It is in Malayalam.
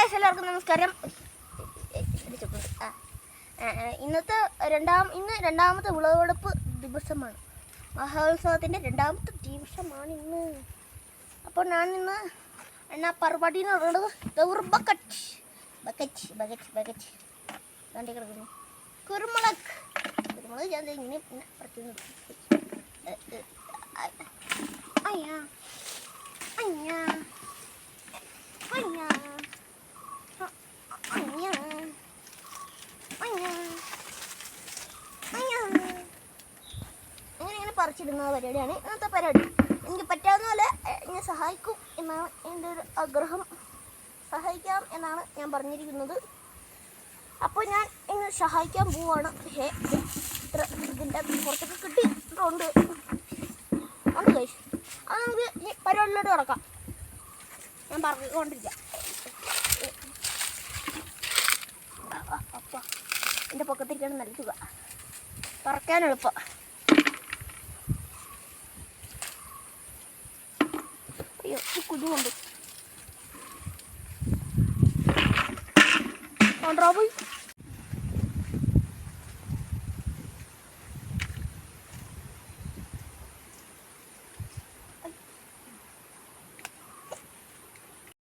ഗൈസ് എല്ലാവർക്കും നമസ്കാരം. ഇന്നത്തെ രണ്ടാം ഇന്ന് രണ്ടാമത്തെ വിളവെടുപ്പ് ദിവസമാണ്. മഹോത്സവത്തിന്റെ രണ്ടാമത്തെ ദിവസമാണ് ഇന്ന്. അപ്പോൾ ഞാൻ ഇന്ന് എന്നാ പരിപാടി എന്ന് പറയുന്നത്? ദൗർ ബക്കറ്റ്. Bucket bucket bucket. ദാണ്ടി കിടക്കുന്നു. കുരുമുളക്. കുരുമുളക് ഞാൻ ഇങ്ങനെ പിന്നെ ഇങ്ങനെ പറിച്ചിടുന്ന പരിപാടിയാണ് ഇന്നത്തെ പരിപാടി. എനിക്ക് പറ്റാവുന്ന പോലെ ഞാൻ സഹായിക്കും എന്നാണ് എന്റെ ഒരു ആഗ്രഹം. സഹായിക്കാം എന്നാണ് ഞാൻ പറഞ്ഞിരിക്കുന്നത്. അപ്പോൾ ഞാൻ ഇന്ന് സഹായിക്കാൻ പോവാണ്. ഹേ ഇത്ര ഇതിന്റെ കുറച്ചൊക്കെ കിട്ടിയിട്ടുണ്ട്. ഉണ്ട് കഴിച്ചു അത് നമുക്ക് പരിപാടിയിലോട്ട് കിടക്കാം. ഞാൻ പറഞ്ഞുകൊണ്ടിരിക്കാം. അപ്പം എന്റെ പൊക്കത്തിരിക്കണം നല്ല തുക പറക്കാൻ എളുപ്പം. Andraboy.